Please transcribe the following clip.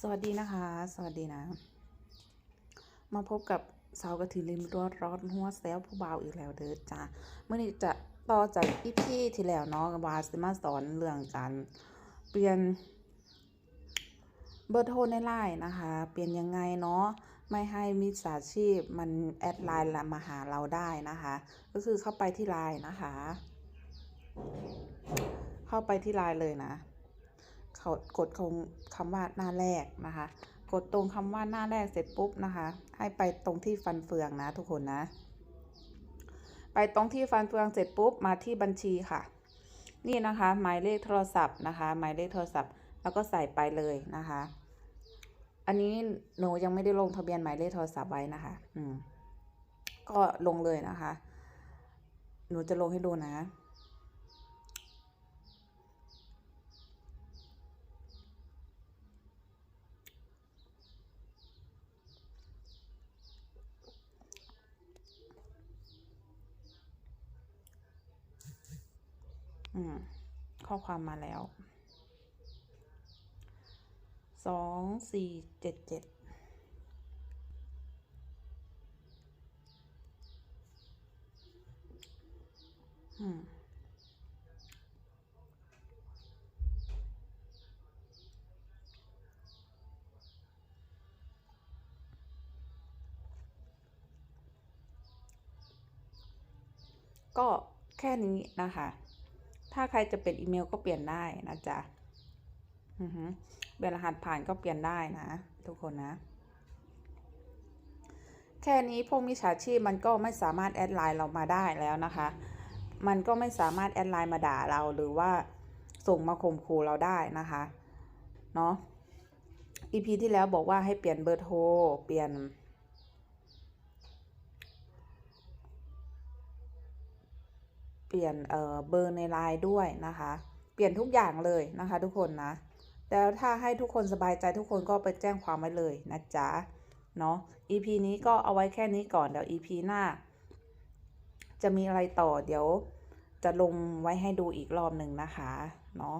สวัสดีนะคะ สวัสดีนะ มาพบกับสาวกระถินริมรอดรอดหัวแซวผู้บ่าวอีกแล้วเด้อจ้าเมื่อนี้จะต่อจากอีพี่ที่แล้วเนาะวาสิมาสอนเรื่องการเปลี่ยนเบอร์โทรในไลน์นะคะ เปลี่ยนยังไงเนาะไม่ให้มิจฉาชีพมันแอดไลน์ละมาหาเราได้นะคะ ก็คือเข้าไปที่ไลน์นะคะ เข้าไปที่ไลน์เลยนะ เขากดคงคำว่าหน้าแรกนะคะ กดตรงคำว่าหน้าแรกเสร็จปุ๊บนะคะ ให้ไปตรงที่ฟันเฟืองนะทุกคนนะ ไปตรงที่ฟันเฟืองเสร็จปุ๊บมาที่บัญชีค่ะ นี่นะคะหมายเลขโทรศัพท์นะคะ หมายเลขโทรศัพท์แล้วก็ใส่ไปเลยนะคะ อันนี้หนูยังไม่ได้ลงทะเบียนหมายเลขโทรศัพท์ไว้นะคะ อืมก็ลงเลยนะคะ หนูจะลงให้ดูนะ อืมข้อความมาแล้วสองสี่เจ็ดเจ็ดอืมก็แค่นี้นะคะ ถ้าใครจะเปลี่ยนอีเมลก็เปลี่ยนได้นะจ๊ะอือฮึเปลี่ยนรหัสผ่านก็เปลี่ยนได้นะ ทุกคนนะ แค่นี้พวกมิจฉาชีพมันก็ไม่สามารถแอดไลน์เรามาได้แล้วนะคะ มันก็ไม่สามารถแอดไลน์มาด่าเราหรือว่าส่งมาข่มขู่เราได้นะคะเนาะ EP ที่แล้วบอกว่าให้เปลี่ยนเบอร์โทร เปลี่ยน เปลี่ยนเอ่อเบอร์ในไลน์ด้วยนะคะ เปลี่ยนทุกอย่างเลยนะคะทุกคนนะแต่ถ้าให้ทุกคนสบายใจทุกคนก็ไปแจ้งความไว้เลยนะจ๊ะเนาะ EP นี้ก็เอาไว้แค่นี้ก่อนเดี๋ยว EP หน้า จะมีอะไรต่อเดี๋ยวจะลงไว้ให้ดูอีกรอบหนึ่งนะคะเนาะ